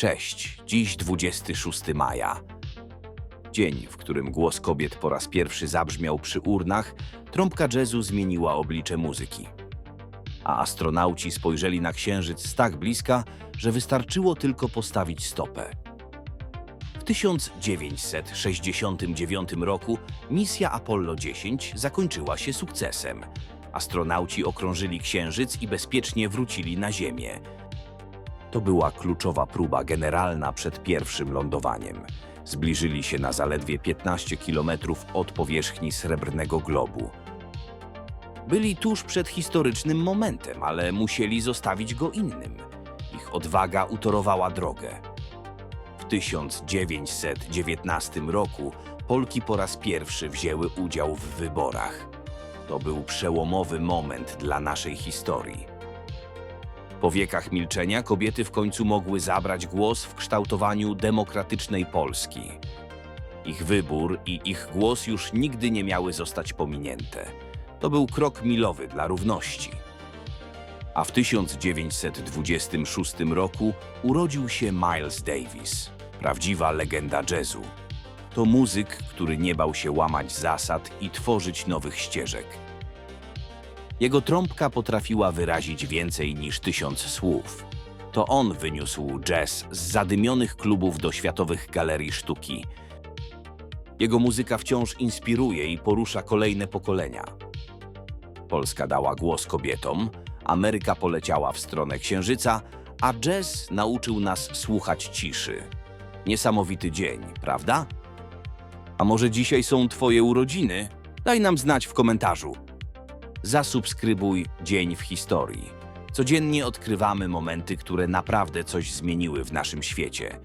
Cześć, dziś 26 maja. Dzień, w którym głos kobiet po raz pierwszy zabrzmiał przy urnach, trąbka jazzu zmieniła oblicze muzyki. A astronauci spojrzeli na księżyc z tak bliska, że wystarczyło tylko postawić stopę. W 1969 roku misja Apollo 10 zakończyła się sukcesem. Astronauci okrążyli księżyc i bezpiecznie wrócili na Ziemię. To była kluczowa próba generalna przed pierwszym lądowaniem. Zbliżyli się na zaledwie 15 kilometrów od powierzchni srebrnego globu. Byli tuż przed historycznym momentem, ale musieli zostawić go innym. Ich odwaga utorowała drogę. W 1919 roku Polki po raz pierwszy wzięły udział w wyborach. To był przełomowy moment dla naszej historii. Po wiekach milczenia kobiety w końcu mogły zabrać głos w kształtowaniu demokratycznej Polski. Ich wybór i ich głos już nigdy nie miały zostać pominięte. To był krok milowy dla równości. A w 1926 roku urodził się Miles Davis, prawdziwa legenda jazzu. To muzyk, który nie bał się łamać zasad i tworzyć nowych ścieżek. Jego trąbka potrafiła wyrazić więcej niż tysiąc słów. To on wyniósł jazz z zadymionych klubów do światowych galerii sztuki. Jego muzyka wciąż inspiruje i porusza kolejne pokolenia. Polska dała głos kobietom, Ameryka poleciała w stronę księżyca, a jazz nauczył nas słuchać ciszy. Niesamowity dzień, prawda? A może dzisiaj są Twoje urodziny? Daj nam znać w komentarzu zasubskrybuj Dzień w Historii. Codziennie odkrywamy momenty, które naprawdę coś zmieniły w naszym świecie.